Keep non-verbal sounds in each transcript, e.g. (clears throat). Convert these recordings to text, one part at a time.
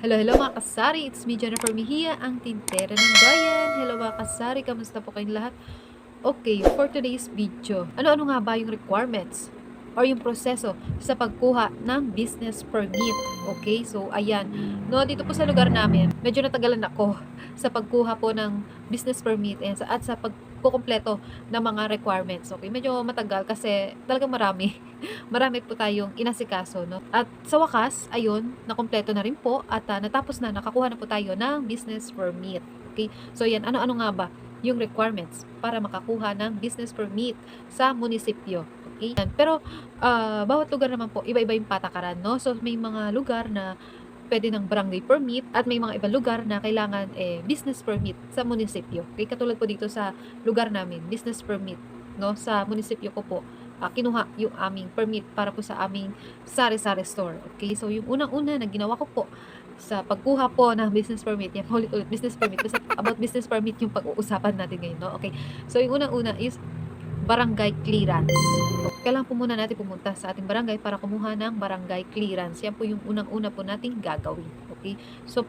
Hello, hello mga kasari. It's me, Jennifer Mejia, ang tintera ng bayan. Hello mga kasari, kamusta po kayong lahat? Okay, for today's video, ano-ano nga ba yung requirements or yung proseso sa pagkuha ng business permit? Okay, so ayan. No, dito po sa lugar namin, medyo natagalan ako sa pagkuha po ng business permit and sa, at sa pagkukumpleto ng mga requirements. Okay, medyo matagal kasi talagang marami. (laughs) marami po tayong inasikaso. No? At sa wakas, ayun, nakumpleto na rin po at ah, natapos na, nakakuha na po tayo ng business permit. Okay? So yan, ano-ano nga ba yung requirements para makakuha ng business permit sa munisipyo. Okay? Pero ah, bawat lugar naman po, iba-iba yung patakaran. No? So may mga lugar na pwede ng barangay permit at may mga ibang lugar na kailangan eh, business permit sa munisipyo. Okay? Katulad po dito sa lugar namin, business permit no sa munisipyo ko po ah, kinuha yung aming permit para po sa aming sari-sari store. Okay? So, yung unang-una na ginawa ko po sa pagkuha po ng business permit, yan, ulit-ulit, business permit. Kasi about business permit yung pag-uusapan natin ngayon, no? Okay. So, yung unang-una is barangay clearance. Kailangan po muna natin pumunta sa ating barangay para kumuha ng barangay clearance. Yan po yung unang-una po nating gagawin. Okay? So,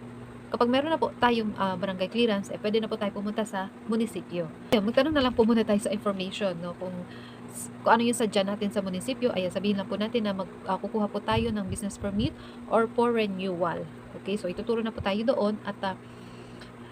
kapag meron na po tayong ah, barangay clearance, eh, pwede na po tayo pumunta sa munisipyo. Ayan, magtanong na lang po muna tayo sa information, no? Kung, kung ano yung sadya natin sa munisipyo, ayan, sabihin lang po natin na mag, kukuha po tayo ng business permit or for renewal. Okay, so ituturo na po tayo doon at ah,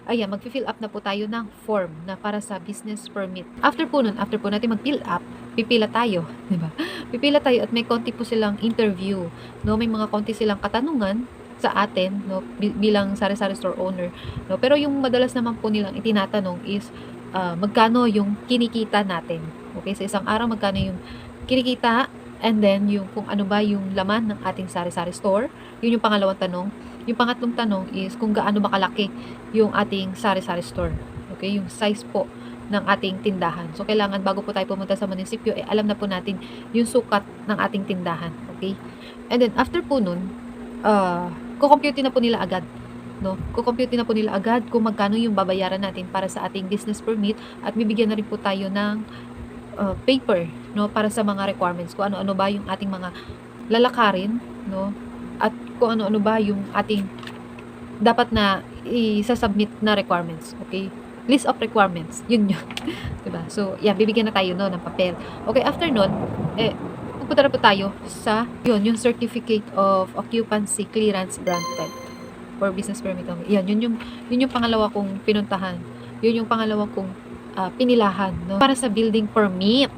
ayan, mag-fill up na po tayo ng form na para sa business permit. After po nun, after po natin mag-fill up, pipila tayo, (laughs) di ba? Pipila tayo at may konti po silang interview, no? May mga konti silang katanungan sa atin, no? Bi- bilang sari-sari store owner, no? Pero yung madalas naman po nilang itinatanong is ah, magkano yung kinikita natin. Okay, sa isang araw magkano yung kinikita and then yung kung ano ba yung laman ng ating sari-sari store. Yun yung pangalawang tanong. Yung pangatlong tanong is kung gaano ba kalaki yung ating sari-sari store. Okay, yung size po ng ating tindahan. So, kailangan bago po tayo pumunta sa munisipyo, eh, alam na po natin yung sukat ng ating tindahan. Okay? And then, after po nun, uh, kukompute na po nila agad. No? Kukompute na po nila agad kung magkano yung babayaran natin para sa ating business permit at bibigyan na rin po tayo ng uh, paper no para sa mga requirements kung ano-ano ba yung ating mga lalakarin no at kung ano-ano ba yung ating dapat na i-submit na requirements okay? List of requirements yun yun. (laughs) Diba? So yan bibigyan na tayo no ng papel. Okay after nun eh pupunta na po tayo sa yun yung certificate of occupancy clearance granted for business permit only. yan yun yung yun yung pangalawa kong pinuntahan. Yun yung pangalawa kong ah, pinilahan no? Para sa building permit.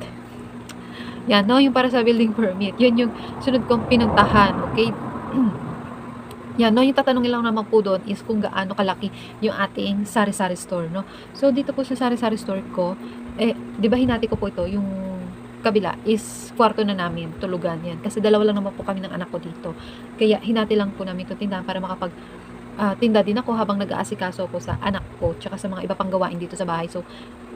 Yan no? Yung para sa building permit. Yun yung sunod kong pinuntahan okay (clears throat) yan no yung tatanungin lang naman po doon is kung gaano kalaki yung ating sari-sari store no? So dito po sa sari-sari store ko eh di ba hinati ko po ito yung kabila is kwarto na namin tulugan yan. Kasi dalawa lang naman po kami ng anak ko dito. Kaya hinati lang po namin itong tindahan para makapag ah, tinda din ako habang nag-aasikaso ko sa anak ko tsaka sa mga iba pang gawain dito sa bahay. So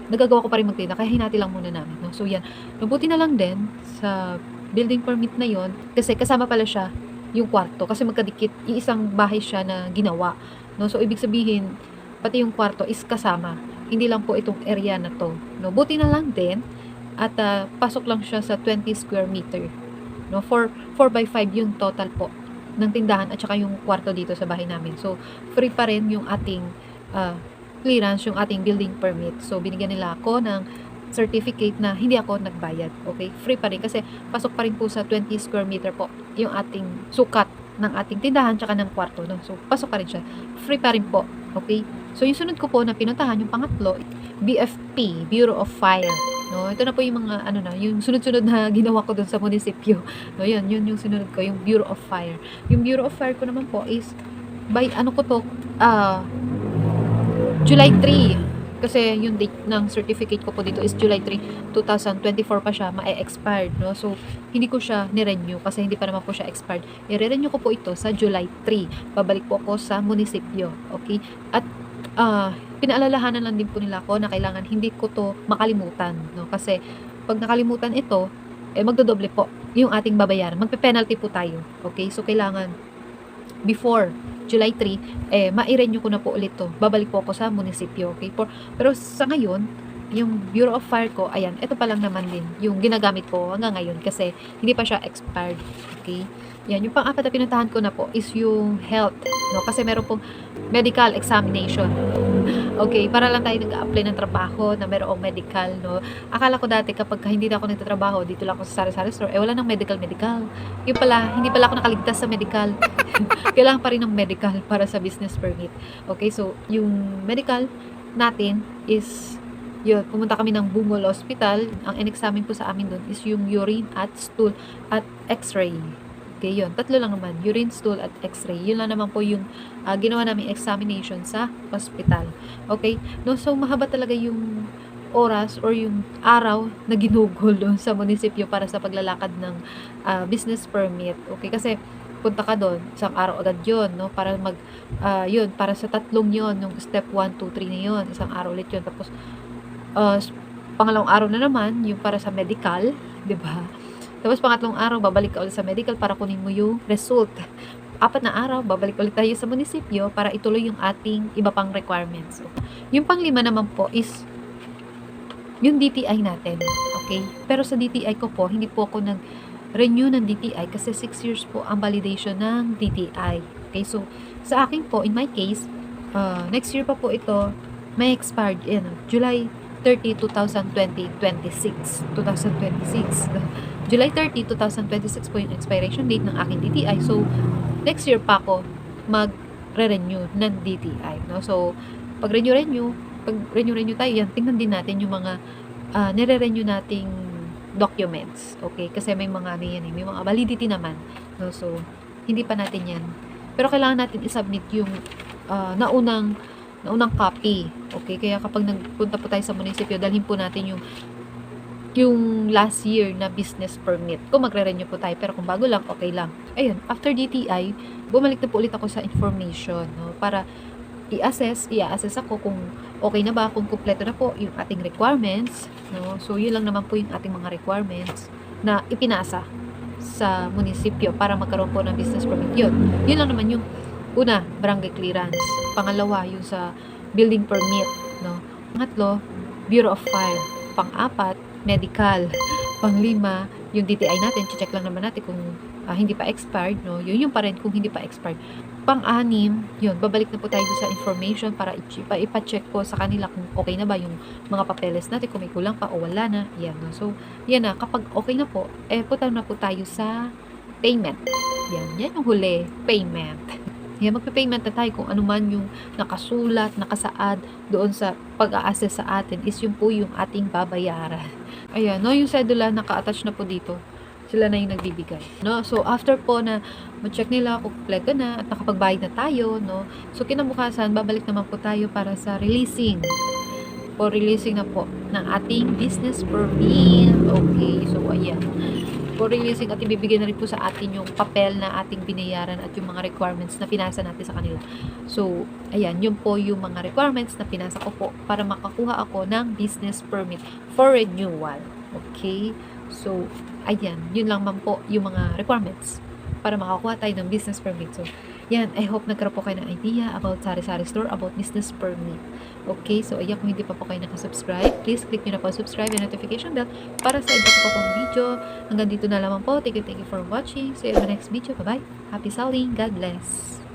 nagagawa ko pa rin magtinda kaya hinati lang muna namin no? so yan. Mabuti na lang din sa building permit na yon kasi kasama pala siya yung kwarto. Kasi magkadikit iisang bahay siya na ginawa. No so ibig sabihin pati yung kwarto is kasama. Hindi lang po itong area na to. No buti na lang din at ah, pasok lang siya sa 20 square meter. No 4 4 by 5 yung total po ng tindahan at saka yung kwarto dito sa bahay namin. So free pa rin yung ating ah, clearance yung ating building permit. So binigyan nila ako ng certificate na hindi ako nagbayad okay? Free pa rin kasi pasok pa rin po sa 20 square meter po yung ating sukat ng ating tindahan tsaka ng kwarto no? So pasok pa rin siya. Free pa rin po okay? So yung sunod ko po na pinuntahan yung pangatlo BFP Bureau of Fire no? Ito na po yung mga ano na yung sunod-sunod na (laughs) ginawa ko doon sa munisipyo no? Yun yun yung sunod ko yung Bureau of Fire. Yung Bureau of Fire ko naman po is by ano ko to ah July 3 kasi yung date ng certificate ko po dito is July 3 2024 pa siya ma-expired no? So hindi ko siya ni-renew kasi hindi pa naman po siya expired. I-renew ko po ito sa July 3 babalik po ako sa munisipyo okay? At ah pinaalalahanan lang din po nila ako na kailangan hindi ko to makalimutan no? Kasi pag nakalimutan ito eh magdodoble po yung ating babayaran. Magpe-penalty po tayo okay? So kailangan before July 3 eh ma-renew ko na po ulit to babalik po ako sa munisipyo okay For, pero sa ngayon yung Bureau of Fire ko, ayan, ito pa lang naman din yung ginagamit ko hanggang ngayon kasi hindi pa siya expired. Okay? Yan, yung pang-apat na pinuntahan ko na po is yung health, no? Kasi meron pong medical examination. Okay, para lang tayo nag-apply ng trabaho na merong medical, no? Akala ko dati kapag hindi na ako nagtatrabaho, dito lang ako sa sari-sari store, eh wala nang medical-medical. Yung pala, hindi pala ako nakaligtas sa medical. (laughs) Kailangan pa rin ng medical para sa business permit. Okay, so yung medical natin is yun, pumunta kami ng Bungol Hospital. Ang in-examine po sa amin doon is yung urine at stool at x-ray. Okay, yun. Tatlo lang naman. Urine, stool, at x-ray. Yun lang naman po yung ah, ginawa namin examination sa hospital. Okay? No, so, mahaba talaga yung oras or yung araw na ginugol (laughs) doon sa munisipyo para sa paglalakad ng ah, business permit. Okay? Kasi, punta ka doon, isang araw agad yun, no? Para mag, ah, yun, para sa tatlong yun, yung step 1, 2, 3 na yun, isang araw ulit yun. Tapos, ah, pangalawang araw na naman, yung para sa medical, (laughs) di ba? Tapos pangatlong araw, babalik ka ulit sa medical para kunin mo yung result. Apat na araw, babalik ulit tayo sa munisipyo para ituloy yung ating iba pang requirements. Yung panglima naman po is yung DTI natin. Okay? Pero sa DTI ko po, hindi po ako nag-renew ng DTI kasi 6 years po ang validation ng DTI. Okay? So, sa akin po, in my case, uh, next year pa po ito, may expired in July 30, 2020, 26. 2026. July 30, 2026 po yung expiration date ng aking DTI. So, next year pa ako mag-renew ng DTI. No? So, pag renew-renew, pag renew-renew tayo, yan, tingnan din natin yung mga uh, nire-renew nating documents. Okay? Kasi may mga ano yan, eh, may mga validity naman. No? So, hindi pa natin yan. Pero kailangan natin i-submit yung uh, naunang naunang copy. Okay? Kaya kapag nagpunta po tayo sa munisipyo, dalhin po natin yung yung last year na business permit. Kung magre-renew po tayo, pero kung bago lang, okay lang. Ayun, after DTI, bumalik na po ulit ako sa information, no? Para i-assess, i-assess ako kung okay na ba, kung kumpleto na po yung ating requirements, no? So, yun lang naman po yung ating mga requirements na ipinasa sa munisipyo para magkaroon po ng business permit. Yun, yun lang naman yung una, barangay clearance. Pangalawa, yung sa building permit, no? Pangatlo, Bureau of Fire. Pang-apat, medical. Panglima, yung DTI natin, check lang naman natin kung ah, hindi pa expired, no? Yun yung pa rin kung hindi pa expired. Pang-anim, yun, babalik na po tayo sa information para ipa, ipa-check po sa kanila kung okay na ba yung mga papeles natin, kung may kulang pa o wala na. Yan, no? So, yan na, kapag okay na po, eh, punta na po tayo sa payment. Yan, yan yung huli, payment. Yan, magpe-payment na tayo kung ano man yung nakasulat, nakasaad doon sa pag-a-assess sa atin is yung po yung ating babayaran. (laughs) Ayan, no, yung cedula naka-attach na po dito. Sila na yung nagbibigay, no? So, after po na ma-check nila kung kompleto na at nakapagbayad na tayo, no? So, kinabukasan, babalik naman po tayo para sa releasing. Po, releasing na po ng ating business permit. Okay, so, ayan for releasing at ibibigay na rin po sa atin yung papel na ating binayaran at yung mga requirements na pinasa natin sa kanila. So, ayan, yun po yung mga requirements na pinasa ko po para makakuha ako ng business permit for renewal. Okay? So, ayan, yun lang man po yung mga requirements para makakuha tayo ng business permit. So, yan, I hope nagkaroon po kayo ng idea about Sari-Sari Store, about business permit. Okay, so ayan, kung hindi pa po kayo nakasubscribe, please click nyo na po subscribe and notification bell para sa iba po pong video. Hanggang dito na lamang po. Thank you, thank you for watching. See you in the next video. Bye-bye. Happy selling. God bless.